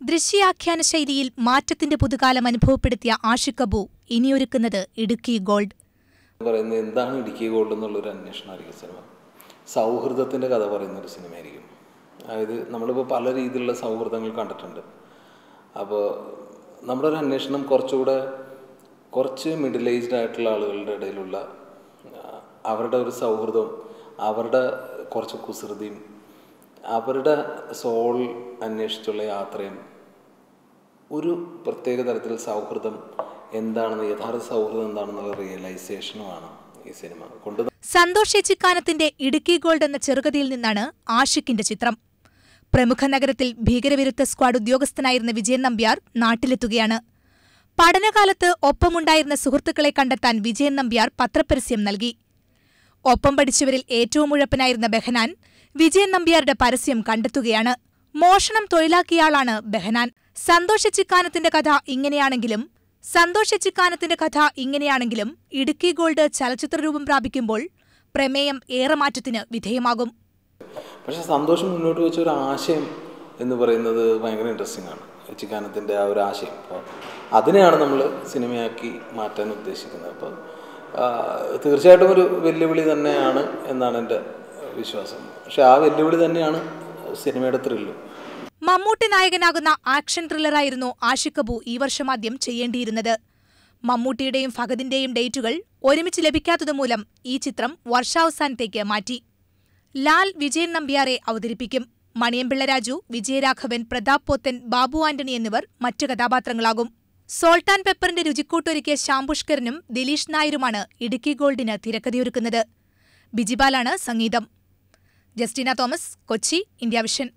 ദൃശ്യാഖ്യാന ശൈലിയിൽ മാറ്റത്തിന്റെ പുതുകാലം അനുഭവപ്പെടുത്തിയ ആഷിഖ് അബു ഇനിയൊരുക്കുന്നത് ഇടുക്കി ഗോൾഡ്. പറയുന്നത് എന്താണ് ഇടുക്കി ഗോൾഡ് എന്നുള്ളൊരു അന്വേഷണമായിരിക്കും സിനിമ. സൗഹൃദത്തിന്റെ കഥ പറയുന്ന ഒരു സിനിമയായിരിക്കും. അതായത് നമ്മളിപ്പോൾ പല രീതിയിലുള്ള സൗഹൃദങ്ങൾ കണ്ടിട്ടുണ്ട്. അപ്പോൾ നമ്മുടെ ഒരു അന്വേഷണം കുറച്ചുകൂടെ കുറച്ച് മിഡിൽ ഏജ്ഡ് ആയിട്ടുള്ള ആളുകളുടെ ഇടയിലുള്ള അവരുടെ ഒരു സൗഹൃദവും അവരുടെ കുറച്ച് കുസൃതിയും അവരുടെ സോൾ അന്വേഷിച്ചുള്ള യാത്രയും ഒരു പ്രത്യേക തരത്തിൽ സൗഹൃദം എന്താണെന്ന് യഥാർത്ഥ സൗഹൃദം എന്താണെന്നുള്ള റിയലൈസേഷനുമാണ് ഈ സിനിമ കൊണ്ട് സന്തോഷ് ചിക്കാനത്തിന്റെ ഇടുക്കി ഗോൾഡ് എന്ന ചെറുകഥയിൽ നിന്നാണ് ആഷിക്കിന്റെ ചിത്രം. പ്രമുഖ നഗരത്തിൽ ഭീകരവിരുദ്ധ സ്ക്വാഡ് ഉദ്യോഗസ്ഥനായിരുന്ന വിജയൻ നമ്പ്യാർ നാട്ടിലെത്തുകയാണ്. പഠനകാലത്ത് ഒപ്പമുണ്ടായിരുന്ന സുഹൃത്തുക്കളെ കണ്ടെത്താൻ വിജയൻ നമ്പ്യാർ പത്രപരസ്യം നൽകി. ഒപ്പം പഠിച്ചവരിൽ ഏറ്റവും ഉഴപ്പനായിരുന്ന ബെഹനാൻ വിജയൻ നമ്പ്യാരുടെ പരസ്യം കണ്ടെത്തുകയാണ്. മോഷണം തൊഴിലാക്കിയയാളാണ് ബെഹനാൻ. സന്തോഷ ചിക്കാനത്തിന്റെ കഥ ഇങ്ങനെയാണെങ്കിലും സന്തോഷ ചിക്കാനത്തിന്റെ കഥ ഇങ്ങനെയാണെങ്കിലും ഇടുക്കി ഗോൾഡ് ചലച്ചിത്ര രൂപം പ്രാപിക്കുമ്പോൾ പ്രമേയം ഏറെ മാറ്റത്തിന് വിധേയമാകും. പക്ഷെ സന്തോഷം മുന്നോട്ട് വെച്ച ഒരു ആശയം എന്ന് പറയുന്നത് ഭയങ്കര ഇൻട്രസ്റ്റിംഗ് ആണ്. ചിക്കാനത്തിന്റെ ആ ഒരു ആശയം. അപ്പോൾ അതിനെയാണ് നമ്മൾ സിനിമയാക്കി മാറ്റാൻ ഉദ്ദേശിക്കുന്നത്. അപ്പോൾ തീർച്ചയായിട്ടും ഒരു വെല്ലുവിളി തന്നെയാണ് എന്നാണ് എന്റെ വിശ്വാസം. പക്ഷെ ആ വെല്ലുവിളി തന്നെയാണ് സിനിമയുടെ ത്രില്ലും. മമ്മൂട്ടി നായകനാകുന്ന ആക്ഷൻ ത്രില്ലറായിരുന്നു ആഷിഖ് കപൂർ ഈ വർഷം ആദ്യം ചെയ്യേണ്ടിയിരുന്നത്. മമ്മൂട്ടിയുടെയും ഫഹദിന്റെയും ഡേറ്റുകൾ ഒരുമിച്ച് ലഭിക്കാത്തതുമൂലം ഈ ചിത്രം വർഷാവസാനത്തേക്ക് മാറ്റി. ലാൽ വിജയൻ നമ്പ്യാരെ അവതരിപ്പിക്കും. മണിയമ്പിള്ള രാജു വിജയരാഘവൻ പ്രതാപ് പോത്തൻ ബാബു ആന്റണി എന്നിവർ മറ്റു കഥാപാത്രങ്ങളാകും. സോൾട്ട് ആൻഡ് പെപ്പറിന്റെ രുചിക്കൂട്ടൊരുക്കിയ ശാംപുഷ്കരനും ദിലീഷ് നായരുമാണ് ഇടുക്കി ഗോൾഡിന് തിരക്കഥയൊരുക്കുന്നത്. ബിജിബാലാണ് സംഗീതം. Justina Thomas Kochi India vision.